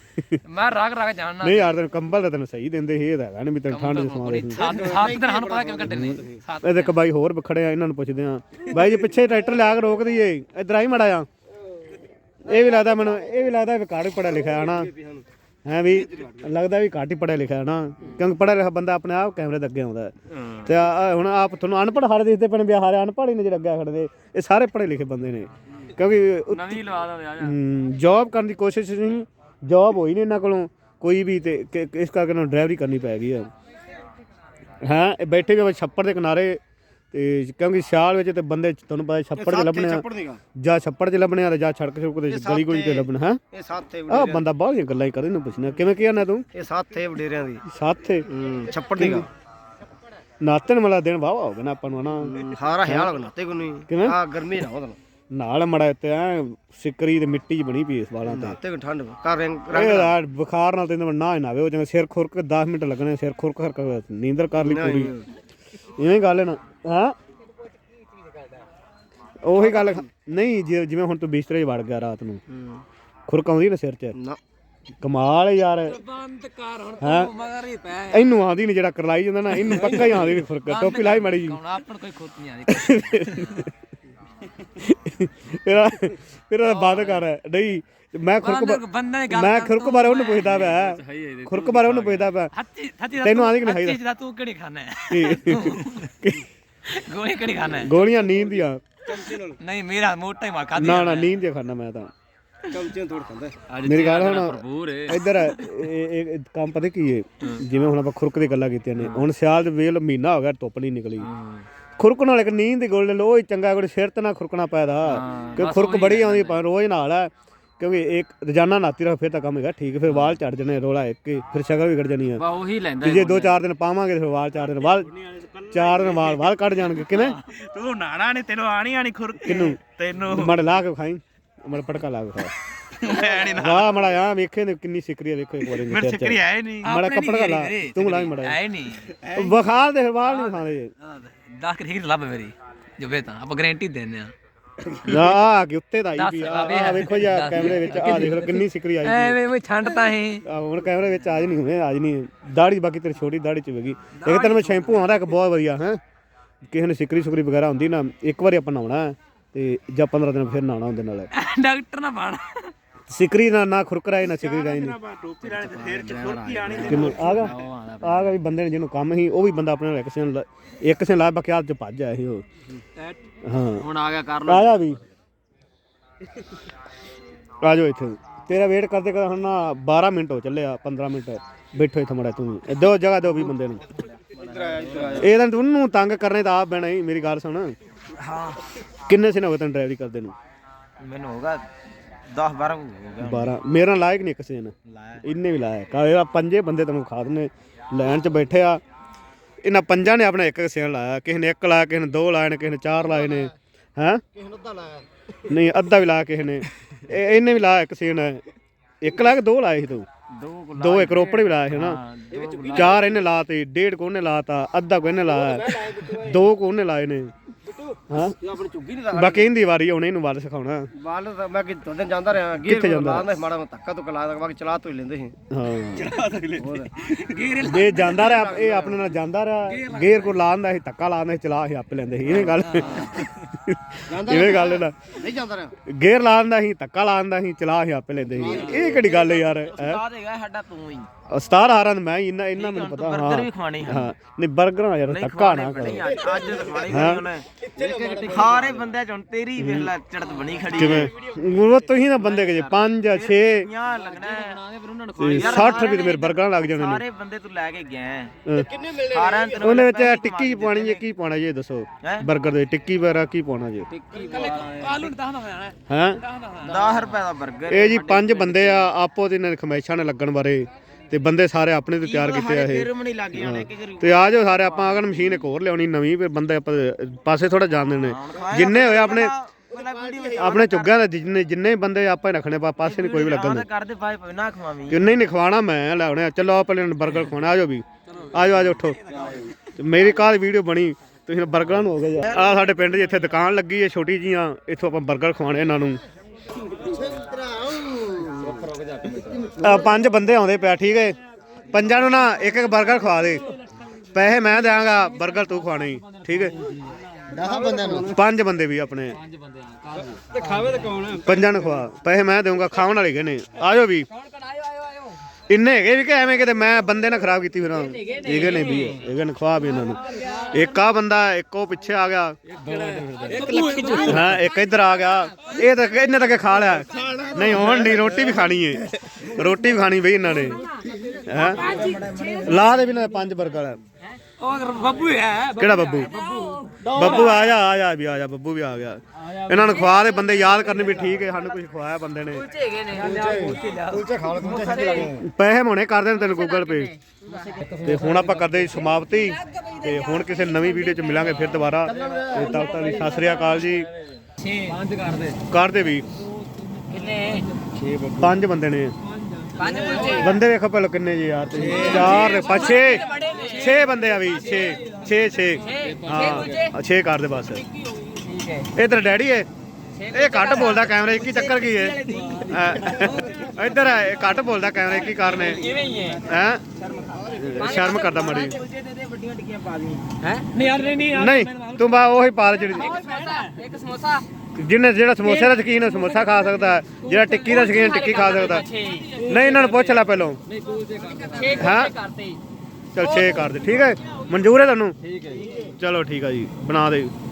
ਮੈਂ ਰਗ ਰਗ ਜਾਣਨਾ। ਨਹੀਂ ਯਾਰ ਤੈਨੂੰ ਕੰਬਲ ਤਾਂ ਤੈਨੂੰ ਸਹੀ ਦਿੰਦੇ ਸੀ ਇਹ ਤਾਂ ਹੈਗਾ ਨਹੀਂ ਵੀ ਤੈਨੂੰ ਠੰਡ ਚ ਸਮਾਉਂਦੇ ਸੀ। ਸੱਤ ਸੱਤ ਦਿਨ ਸਾਨੂੰ ਪਤਾ ਕਿਵੇਂ ਕੱਢੇ ਨੇ? ਸੱਤ ਇਹਦੇ ਇੱਕ ਬਾਈ ਹੋਰ ਖੜੇ ਆ ਇਹਨਾਂ ਨੂੰ ਪੁੱਛਦੇ ਆ। ਬਾਈ ਜੀ ਪਿੱਛੇ ਟਰੈਕਟਰ ਲਿਆ ਕੇ ਰੋਕ ਦਈਏ। ਇਧਰ ਆਈ ਮੜਾ ਆ ਇਹ ਵੀ ਲੱਗਦਾ ਮੈਨੂੰ ਇਹ ਵੀ ਲੱਗਦਾ ਵੀ ਪੜਿਆ ਲਿਖਿਆ ਹਨਾ ਹੈ ਵੀ ਲੱਗਦਾ ਵੀ ਘੱਟ ਹੀ ਪੜਿਆ ਲਿਖਿਆ ਹਨਾ ਕਿਉਂਕਿ ਪੜਿਆ ਲਿਖਿਆ ਬੰਦਾ ਆਪਣੇ ਆਪ ਕੈਮਰੇ ਦੇ ਅੱਗੇ ਆਉਂਦਾ ਹੈ। ਤੇ ਆ- ਆ ਹੁਣ ਆਪ ਤੁਹਾਨੂੰ ਅਨਪੜ੍ਹ ਹਾਰੇ ਦਿਖਦੇ ਨੇ ਵੀ ਹਾਰੇ ਅਨਪੜ੍ਹ ਹੀ ਨੇ ਜਿਹੜੇ ਅੱਗੇ ਖੜਦੇ ਇਹ ਸਾਰੇ ਪੜ੍ਹੇ ਲਿਖੇ ਬੰਦੇ ਨੇ। ਕਿਉਂਕਿ ਨਵੀਂ ਲਵਾ ਦੋ ਯਾਰ ਜੌਬ ਕਰਨ ਦੀ ਕੋਸ਼ਿਸ਼ ਨਹੀਂ ਜੌਬ ਹੋਈ ਨਹੀਂ ਇਹਨਾਂ ਕੋਲੋਂ। ਕੋਈ ਵੀ ਤੇ ਕਿ- ਇਸ ਕਰਕੇ ਇਹਨਾਂ ਨੂੰ ਡਰਾਈਵਰੀ ਕਰਨੀ ਪੈ ਗਈ ਹੈ। ਹਾਂ ਇਹ ਬੈਠੇ ਵੀ ਛੱਪੜ ਦੇ ਕਿਨਾਰੇ ਤੇ ਕਿਉਂਕਿ ਸਿਆਲ ਵਿੱਚ ਤੇ ਬੰਦੇ ਤੁਹਾਨੂੰ ਪਤਾ ਛੱਪੜ 'ਚ ਲੱਭਣੇ ਆ। ਜਾਂ ਛੱਪੜ 'ਚ ਲੱਭਣੇ ਆ ਤੇ ਜਾਂ ਸੜਕ ਛੁੜਕ ਤੇ ਗਲੀ ਗੁਲੀ ਤੇ ਲੱਭਣਾ ਹੈ? ਇਹ ਏ ਆਹ ਬੰਦਾ ਬਾਹਲੀਆਂ ਗੱਲਾਂ ਹੀ ਕਰੇ ਨੂੰ ਪੁੱਛਣਾ। ਕਿਵੇਂ ਕਿਹਾ ਨਾ ਤੂੰ? ਇਹ ਏ ਵਡੇਰਿਆਂ ਦੀ। ਸਾਥੇ? ਹੂੰ ਛੱਪੜ ਨੀਗਾ ਨਾਤਨ ਵਾਲਾ ਦਿਨ ਵਾਵਾ ਹੋ ਗਿਆ ਨਾ ਆਪਾਂ ਨੂੰ ਹਨਾ? ਹਾਰਾ ਹਿਆਲ ਬਣਾਤੇ ਕੋ ਨਹੀਂ। ਕਿਵੇਂ? ਆ ਗਰਮੀ ਨਾ ਉਹਦਾ ਨਾਲ ਮੜਾ ਤੇ ਐ ਸਿੱਕਰੀ ਤੇ ਮਿੱਟੀ 'ਚ ਬਣੀ ਪਈ ਇਸ ਵਾਲਾਂ ਤੇ। ਨਾਤੇ ਕੋ ਠੰਡ ਕਰ ਰੰਗ ਯਾਰ ਬੁਖਾਰ ਨਾਲ ਤੇ ਨੂੰ ਨਾ ਹੀ ਆਵੇ ਉਹ ਜਿਵੇਂ ਸਿਰ ਖੁਰਕ 10 ਮਿੰਟ ਲੱਗਣੇ ਸਿਰ ਖੁਰਕ ਖਰਕ ਨੀਂਦਰ ਕਰ ਲਈ ਪੂਰੀ। ਇਵੇਂ ਗੱਲ ਹੈ ਨਾ ਹਾਂ? ਉਹੀ ਗੱਲ ਨਹੀਂ ਜਿ- ਜਿਵੇਂ ਹੁਣ ਤੂੰ ਬਿਸਤਰੇ 'ਚ ਵੜ ਗਿਆ ਰਾਤ ਨੂੰ। ਖੁਰਕ ਆਉਂਦੀ ਨਾ ਸਿਰ 'ਚ। ਨਾ। ਕਮਾਲ ਹੈ ਯਾਰ। ਬੰਦ ਕਰ ਹੁਣ? ਤੂੰ ਮਗਰ ਹੀ ਪੈ। ਇਹਨੂੰ ਆਉਂਦੀ ਨਹੀਂ ਜਿਹੜਾ ਕਰਲਾਈ ਜਾਂਦਾ ਨਾ ਇਹਨੂੰ ਪੱਕਾ ਹੀ ਆਉਂਦੀ ਨਹੀਂ ਖੁਰਕ। ਟੋਪੀ ਲਾਈ ਮੜੀ ਜੀ ਹੁਣ ਆਪਣ ਕੋਈ ਖੁੱਤ ਨਹੀਂ ਆਦੀ ਤੇਰਾ ਤੇਰਾ ਬੰਦ ਕਰ। ਨਹੀਂ ਮੈਂ ਖੁਰਕ ਬੰਦਾ ਗੱਲ ਮੈਂ ਖੁਰਕ ਬਾਰੇ ਉਹਨੂੰ ਪੁੱਛਦਾ ਪਿਆ। ਖੁਰਕ ਬਾਰੇ ਉਹਨੂੰ ਪੁੱਛਦਾ ਪਿਆ। ਤੈਨੂੰ ਆਉਂਦੀ ਕਿ ਨਹੀਂ ਹੱਥੀ ਦਾ ਤੂੰ ਕਿਹੜੀ ਖਾਣਾ ਹੈ? ਗੋਲੀ ਕਿਹੜੀ ਖਾਣਾ ਹੈ? ਗੋਲੀਆਂ ਨੀਂਦ ਦੀਆਂ। ਨਹੀਂ ਮੇਰਾ ਮੋਟਾ ਹੀ ਮਾਰ ਖਾਦੀ ਨਾ ਨਾ ਨੀਂਦ ਦੀਆਂ ਖਾਣਾ ਮੈਂ ਤਾਂ। ਚਮਚੇ ਥੋੜ ਖਾਂਦਾ। ਮੇਰੀ ਗੱਲ ਹੁਣ ਇੱਧਰ ਇਹ ਇਹ ਕੰਮ ਪਤਾ ਕੀ ਹੈ। ਜਿਵੇਂ ਹੁਣ ਆਪਾਂ ਖੁਰਕ ਦੀ ਗੱਲਾਂ ਕੀਤੀਆਂ ਨੇ। ਹੁਣ ਸਿਆਲ ਦੇ ਵੇਲ ਮਹੀਨਾ ਹੋ ਗਿਆ ਧੁੱਪ ਨਹੀਂ ਨਿਕਲੀ। ਖੁਰਕ ਨਾਲ ਇੱਕ ਨੀਂਦ ਦੀ ਗੋਲ ਲੋ ਹੀ ਚੰਗਾ ਕੋਈ ਸਿਰ ਤੇ ਨਾ ਖੁਰਕਣਾ ਪੈਦਾ ਕਿ ਖੁਰਕ ਬੜੀ ਆਉਂਦੀ ਪਰ ਰੋਜ਼ ਨਾਲ ਹੈ ਕਿਉਂਕਿ ਇੱਕ ਰੋਜ਼ਾਨਾ ਨਾਤੀ ਰੱਖ ਫਿਰ ਤਾਂ ਕੰਮ ਹੈਗਾ ਠੀਕ ਹੈ, ਫਿਰ ਵਾਲ ਚੜ ਜਣੇ ਰੋਲਾ ਇੱਕ ਹੀ, ਫਿਰ ਸ਼ਕਲ ਵੀ ਕੱਢ ਜਾਣੀ ਆ ਬਾ ਉਹੀ ਲੈਂਦਾ ਜੇ ਦੋ ਚਾਰ ਦਿਨ ਪਾਵਾਂਗੇ ਫਿਰ ਵਾਲ ਚਾਰ ਦਿਨ ਵਾਲ ਚਾਰ ਦਿਨ ਵਾਲ ਵਾਲ ਕੱਢ ਜਾਣਗੇ ਕਿਵੇਂ? ਤੂੰ ਨਾਣਾ ਨੇ ਤੈਨੂੰ ਆਣੀ ਆਣੀ ਖੁਰਕ। ਕਿਨੂੰ? ਤੈਨੂੰ। ਮੜ ਲਾ ਕੇ ਖਾਈ ਮੜ ਪਟਕਾ ਲਾ ਕੇ ਖਾ ਮੈਂ ਨਹੀਂ ਮੜਾ ਆ ਵੇਖੇ ਨੇ ਕਿੰਨੀ ਸਿਕਰੀ ਵੇਖੋ ਇੱਕ ਵਾਰੀ ਮੇਰੇ ਸਿੱਕਰੀ ਆਏ ਨਹੀਂ ਮੜਾ ਕੱਪੜਾ ਲਾ ਤੂੰ ਲਾ ਮੜਾ। ਐ ਨਹੀਂ ਬਖਾਲ ਦੇ ਵਾਲ ਨਹੀਂ ਖਾਂਦੇ ਦਸ ਕਿ ਠੀਕ ਲੱਭ ਮੇਰੀ? ਜੋ ਵੇ ਤਾਂ ਆਪਾਂ ਗਾਰੰਟੀ ਦਿੰਦੇ ਆ ਨਾ ਆ ਕਿ ਉੱਤੇ ਦਾ ਆਈ ਵੀ ਆ। ਵੇਖੋ ਜੀ। ਕੈਮਰੇ ਵਿੱਚ ਆ ਦੇਖ ਲਓ ਕਿੰਨੀ ਸਿਕਰੀ ਆਈ ਐਵੇਂ ਵੀ ਛੰਡ ਤਾਂ ਹੀ ਹੁਣ ਕੈਮਰੇ ਵਿੱਚ ਆਜ ਨਹੀਂ ਹੁਣੇ ਆਜ ਨਹੀਂ। ਦਾੜੀ ਬਾਕੀ ਤੇਰੀ ਛੋਟੀ ਦਾੜੀ ਚ ਵੇਗੀ ਇੱਕ ਤੈਨੂੰ ਮੈਂ ਸ਼ੈਂਪੂ ਆਉਂਦਾ ਇੱਕ ਬਹੁਤ ਵਧੀਆ ਹੈ। ਕਿਸੇ ਨੇ ਸਿਕਰੀ ਸੁਕਰੀ ਵਗੈਰਾ ਹੁੰਦੀ ਨਾ ਇੱਕ ਵਾਰੀ ਆਪਾਂ ਨਹਾਉਣਾ ਹੈ ਤੇ ਜਾਂ 15 ਦਿਨ ਫਿਰ ਨਹਾਉਣਾ ਉਹਦੇ ਨਾਲ। ਡਾਕਟਰ ਨਾ ਬਣ ਸਿਕਰੀ ਨਾ ਨਾ ਖੁਰਕਰਾਏ ਨਾ ਸਿਕਰੀ ਰਾਈ ਨਹੀਂ। ਟੋਪੀ ਲਾਣੇ ਤੇ ਫੇਰ ਚ ਖੁਰਕੀ ਆਣੀ ਕਿੰਨੂੰ ਆ ਗਿਆ ਆ ਗਿਆ ਵੀ ਬੰਦੇ ਨੇ ਜਿਹਨੂੰ ਕੰਮ ਸੀ ਉਹ ਵੀ ਬੰਦਾ ਆਪਣੇ ਨਾਲ ਇੱਕ ਸਿਨ ਲਾ- ਇੱਕ ਸਿਨ ਲਾ ਬਾਕੀ ਆਪ ਚ ਭੱਜ ਆਇਆ ਸੀ ਉਹ। ਹਾਂ। ਹੁਣ ਆ ਗਿਆ ਕਰ ਵੀ। ਆ ਜਾਓ ਇੱਥੇ। ਤੇਰਾ ਵੇਟ ਕਰਦੇ ਕਰਦੇ ਹੁਣ ਨਾ 12 ਮਿੰਟ ਹੋ ਚੱਲੇ ਆ 15 ਮਿੰਟ। ਬੈਠੋ ਇੱਥੇ ਮੜਾ ਤੂੰ। ਦਿਓ ਜਗ੍ਹਾ ਦਿਓ ਵੀ ਬੰਦੇ ਨੂੰ। ਇਹ ਤਾਂ ਉਹਨੂੰ ਤੰਗ ਕਰਨੇ ਤਾਂ ਆਪ ਬੈਣਾ ਹੀ ਮੇਰੀ ਗੱਲ ਸੁਣ। ਹਾਂ। ਕਿੰਨੇ ਸਿਨ ਹੋ ਗਏ ਤੈਨੂੰ ਡਰਾਈਵਰੀ ਕਰਦੇ ਨੂੰ? ਮੈਨੂੰ ਹੋਗਾ 10 12 ਹੋ ਗਿਆ 12 ਮੇਰਾ ਲਾਇਕ ਨਹੀਂ ਇੱਕ ਸਿਨ ਇੰਨੇ ਵੀ ਲਾਇਆ। ਕਾਹਦਾ ਪੰਜੇ ਬੰਦੇ ਤੈਨੂੰ ਖਾ ਦਨੇ ਲਾਈਨ 'ਚ ਬੈਠੇ ਆ। ਇਹਨਾਂ ਪੰਜਾਂ ਨੇ ਆਪਣਾ ਇੱਕ ਇੱਕ ਸਿਨ ਲਾਇਆ। ਕਿਸੇ ਨੇ ਇੱਕ ਲਾਇਆ ਕਿਸੇ ਨੇ ਦੋ ਲਾਏ ਨੇ ਕਿਸੇ ਨੇ ਚਾਰ ਲਾਏ ਨੇ। ਹੈਂ? ਕਿਸੇ ਨੂੰ ਅੱਧਾ ਲਾਇਆ। ਨਹੀਂ ਅੱਧਾ ਵੀ ਲਾਇਆ ਕਿਸੇ ਨੇ। ਇਹ- ਇਹਨੇ ਵੀ ਲਾਇਆ ਇੱਕ ਸੀਨ। ਇੱਕ ਲਾ ਕੇ ਦੋ ਲਾਏ ਸੀ ਤੂੰ। ਦੋ ਦੋ ਇੱਕ ਰੋਪੜ ਵੀ ਲਾਇਆ ਸੀ ਨਾ। ਚਾਰ ਇਹਨੇ ਲਾਤੇ ਡੇਢ ਕੋ ਉਹਨੇ ਲਾਤਾ ਅੱਧਾ ਕੋ ਇਹਨੇ ਲਾਇਆ। ਦੋ ਕੋ ਉਹਨੇ ਲਾਏ ਨੇ। ਹਾਂ। ਇਹ ਆਪਣੀ ਝੁੱਗੀ ਨਹੀਂ ਬਾਕੀ ਇਹਦੀ ਵਾਰੀ ਹੁਣ ਇਹਨੂੰ ਵੱਲ ਸਿਖਾਉਣਾ। ਤਾਂ ਮੈਂ ਕਿ ਦਿਨ ਜਾਂਦਾ ਰਿਹਾ। ਗੇਰ ਕਿੱਥੇ ਜਾਂਦਾ? ਲਾਉਂਦਾ ਮਾੜਾ ਮੋਟਾ ਧੱਕਾ ਤੋਂ ਲਾਉਂਦਾ ਬਾਕੀ ਚਲਾ ਤੋਂ ਹੀ ਲੈਂਦੇ ਸੀ। ਹਾਂ। ਹੋਰ। ਇਹ ਜਾਂਦਾ ਰਿਹਾ ਇਹ ਆਪਣੇ ਨਾਲ ਜਾਂਦਾ ਰਿਹਾ। ਗੇਰ ਕੋ ਲਾਉਂਦਾ ਸੀ ਧੱਕਾ ਲਾਉਂਦਾ ਸੀ ਚਲਾ ਸੀ ਆਪੇ ਲੈਂਦੇ ਸੀ। ਇਹ ਗੱਲ। ਇਵੇਂ ਗੱਲ ਨਾ। ਨਹੀਂ ਜਾਂਦਾ ਰਿਹਾ ਗੇਅਰ ਲਾ ਦਿੰਦਾ ਸੀ ਧੱਕਾ ਲਾ ਦਿੰਦਾ ਸੀ ਚਲਾ ਸੀ ਆਪੇ ਲੈਂਦੇ ਸੀ। ਇਹ ਕਿਹੜੀ ਗੱਲ ਯਾਰ ਉਸਤਾਦ ਹੈਗਾ ਸਾਡਾ ਤੂੰ ਹੀ। ਉਸਤਾਦ ਮੈਨੂੰ ਪਤਾ ਹਾਂ। ਨਹੀਂ ਬਰਗਰ ਯਾਰ ਧੱਕਾ ਨਾ ਕਰ। ਜਿਵੇਂ ਤੁਸੀਂ ਨਾ ਬੰਦੇ ਕਿ 5 ਜਾਂ 6 ਰੁਪਏ ਮੇਰੇ ਬਰਗਰ ਲੱਗ ਜਾਣੇ ਨੇ। ਸਾਰੇ ਬੰਦੇ ਤੂੰ ਲੈ ਕੇ ਗਿਆ ਕਿੰਨੇ ਮਿਲਣੇ ਉਹਨੇ ਵਿੱਚ ਟਿੱਕੀ ਪਾਣੀ ਜੇ ਕੀ ਪਾਣਾ ਜੇ ਦੱਸੋ। ਬਰਗਰ ਦੇ ਟਿੱਕੀ ਵਗੈਰਾ ਕੀ ਪਾਉਣਾ ਜੇ। ਆਲੂ ਨੂੰ ਦਹਨਾ ਹੋਣਾ ਹੈ? 10 ਰੁਪਏ ਦਾ 버ਗਰ ਇਹ ਜੀ ਪੰਜ ਬੰਦੇ ਆ ਆਪੋ ਦੇ ਨਾਲ ਖਮੈਸ਼ਾਂ ਨੇ ਲੱਗਣ ਬਾਰੇ ਤੇ ਬੰਦੇ ਸਾਰੇ ਆਪਣੇ ਤੇ ਤਿਆਰ ਕੀਤੇ ਆ ਇਹ। ਜਾਣੇ ਤੇ ਆ ਜਾਓ ਸਾਰੇ ਆਪਾਂ ਅਗਰ ਮਸ਼ੀਨ ਇੱਕ ਹੋਰ ਲਿਆਉਣੀ ਨਵੀਂ ਫਿਰ ਬੰਦੇ ਆਪਾਂ ਪਾਸੇ ਥੋੜਾ ਜਾਣਦੇ ਨੇ ਜਿੰਨੇ ਹੋਏ ਆਪਣੇ ਆਪਣੇ ਚੁੱਗਿਆਂ ਦੇ ਜਿੰਨੇ ਜਿੰਨੇ ਬੰਦੇ ਆਪਾਂ ਰੱਖਣੇ ਪਾਸੇ ਨਹੀਂ ਕੋਈ ਵੀ ਲੱਗਣ ਦੇ ਕਰਦੇ ਭਾਈ ਭਾਵੇਂ ਨਾ ਖਵਾਵੀਂ। ਕਿ ਨਹੀਂ ਖਵਾਣਾ ਮੈਂ ਲਿਆਉਣੇ ਆ। ਚਲੋ ਆ ਪਹਿਲੇ 버ਗਰ ਖਵਾਣਾ ਆ ਜਾਓ ਵੀ। ਆ ਜਾਓ ਆ ਜਾਓ ਉੱਠੋ। ਤੇ ਮੇਰੀ ਕਾਹ ਵੀਡੀਓ ਬਣੀ? ਤੁਸੀਂ 버ਗਰਾਂ ਨੂੰ ਹੋ ਗਏ ਯਾਰ। ਆ ਸਾਡੇ ਪਿੰਡ 'ਚ ਇੱਥੇ ਦੁਕਾਨ ਲੱਗੀ ਹੈ ਛੋਟੀ ਜੀਆਂ। ਇੱਥੋਂ ਆਪਾਂ 버ਗਰ ਖਵਾਣੇ ਇਹਨਾਂ ਨੂੰ। ਪੰਜ ਬੰਦੇ ਆਉਂਦੇ ਪਿਆ ਠੀਕ ਹੈ? ਪੰਜਾਂ ਨੂੰ ਨਾ ਇੱਕ ਇੱਕ 버ਗਰ ਖਵਾ ਦੇ। ਪੈਸੇ ਮੈਂ ਦਿਆਂਗਾ ਬਰਗਰ ਤੂੰ ਖਵਾਣਾ ਹੀ ਠੀਕ ਹੈ? 10 ਬੰਦਿਆਂ ਨੂੰ? ਪੰਜ ਬੰਦੇ ਵੀ ਆਪਣੇ। ਤੇ ਖਾਵੇ ਤੇ ਕੌਣ ਪੰਜਾਂ ਨੂੰ ਖਵਾ। ਪੈਸੇ ਮੈਂ ਦੇਵਾਂਗਾ ਖਾਣ ਵਾਲੇ ਕਹਿੰਦੇ ਆਜੋ ਵੀ। ਇੰਨੇ ਹੈਗੇ ਵੀ ਕਿ ਐਵੇਂ ਕਿਤੇ ਮੈਂ ਬੰਦੇ ਨਾਲ ਖਰਾਬ ਕੀਤੀ ਫਿਰ ਇਹਗੇ ਨੇ ਵੀ ਇਹਗੇ ਨੇ ਖਵਾ ਵੀ ਇਹਨਾਂ ਨੂੰ? ਇੱਕ ਆ ਬੰਦਾ ਇੱਕ ਪਿੱਛੇ ਆ ਗਿਆ। ਹਾਂ ਇੱਕ ਇੱਧਰ ਆ ਗਿਆ। ਇਹ ਤਾਂ ਇਹਨੇ ਤਾਂ ਖਾ ਲਿਆ। ਨਹੀਂ ਹੁਣ ਨਹੀਂ ਰੋਟੀ ਵੀ ਖਾਣੀ ਏ। ਰੋਟੀ ਵੀ ਖਾਣੀ ਬਈ ਇਹਨਾਂ ਨੇ। ਹੈ? ਲਾ ਦੇ ਵੀ ਨਾ ਪੰਜ ਬਰਗਰ। ਉਹ ਬੱਬੂ ਹੈ ਕਿਹੜਾ ਬੱਬੂ? ਬੱਬੂ ਆ। ਜਾ ਆ ਜਾ ਵੀ ਆ ਜਾ ਬੱਬੂ ਵੀ ਆ ਗਿਆ। ਇਹਨਾਂ ਨੂੰ ਖਵਾ ਦੇ ਬੰਦੇ ਯਾਦ ਕਰਨੇ ਵੀ ਠੀਕ ਹੈ ਸਾਨੂੰ ਕੁਝ ਖਵਾਇਆ ਬੰਦੇ ਨੇ। ਹੈਗੇ ਨੇ। ਕੁਲਚੇ ਖਾ ਪੈਸੇ ਹੁਣੇ ਕਰ ਦੇਣ ਤੈਨੂੰ ਗੂਗਲ ਪੇ ਤੇ ਹੁਣ ਆਪਾਂ ਕਰਦੇ ਸਮਾਪਤੀ। ਤੇ ਹੁਣ ਕਿਸੇ ਨਵੀਂ ਵੀਡੀਓ ਚ ਮਿਲਾਂਗੇ ਫਿਰ ਦੁਬਾਰਾ। ਤੇ ਤਦ ਤੱਕ ਲਈ ਸਤਿ ਸ੍ਰੀ ਅਕਾਲ ਜੀ। 6 ਬੰਦ ਕਰ ਦੇ। ਕਰਦੇ ਵੀ। ਕਿੰਨੇ? ਪੰਜ ਬੰਦੇ ਨੇ। ਪੰਜ ਕੁਲਚੇ ਬੰਦੇ ਵੇਖੋ ਪਹਿਲਾਂ ਕਿੰਨੇ ਜੀ ਯਾਰ ਤੁਸੀਂ। ਚਾਰ ਨੇ ਛੇ। 6 ਬੰਦੇ ਆ ਵੀ 6 6 6 ਹਾਂ। 6 ਕਰ ਦੇ ਬਸ। ਠੀਕ ਹੈ। ਇਧਰ ਡੈਡੀ ਏ। ਇਹ ਘੱਟ ਬੋਲਦਾ ਕੈਮਰੇ ਕੀ ਚੱਕਰ ਕੀ ਹੈਂ? ਇੱਧਰ ਹੈ ਇਹ ਘੱਟ ਬੋਲਦਾ ਕੈਮਰੇ ਕੀ ਕਾਰਨ ਹੈ ਕਿਵੇਂ ਹੀ ਹੈ ਹੈ? ਸ਼ਰਮ ਕਰਦਾ। ਮੜੀ। ਹੈ? ਨਹੀਂ ਯਾਰ ਨਹੀਂ ਨਹੀਂ ਤੂੰ ਬਾ ਉਹੀ ਪਾ ਲੈ ਜਿਹੜੀ ਇੱਕ ਸਮੋਸਾ। ਜਿਹਨੇ ਜਿਹੜਾ ਸਮੋਸੇ ਦਾ ਸ਼ਕੀਨ ਹੈ ਸਮੋਸਾ ਖਾ ਸਕਦਾ ਹੈ। ਜਿਹੜਾ ਟਿੱਕੀ ਦਾ ਸ਼ਕੀਨ ਟਿੱਕੀ ਖਾ ਸਕਦਾ ਹੈ। 6 ਨਹੀਂ ਇਹਨਾਂ ਨੂੰ ਪੁੱਛ ਲੈ ਪਹਿਲੋਂ ਨਹੀਂ ਤੂੰ ਤੇ ਕਰ 6 ਹਾਂ? ਕਰਤੇ ਚਲ 6 ਕਰ ਦੇ ਠੀਕ ਹੈ ਮਨਜ਼ੂਰ ਹੈ ਤੁਹਾਨੂੰ ਠੀਕ ਹੈ ਚਲੋ ਠੀਕ ਹੈ ਜੀ ਬਣਾ ਦੇ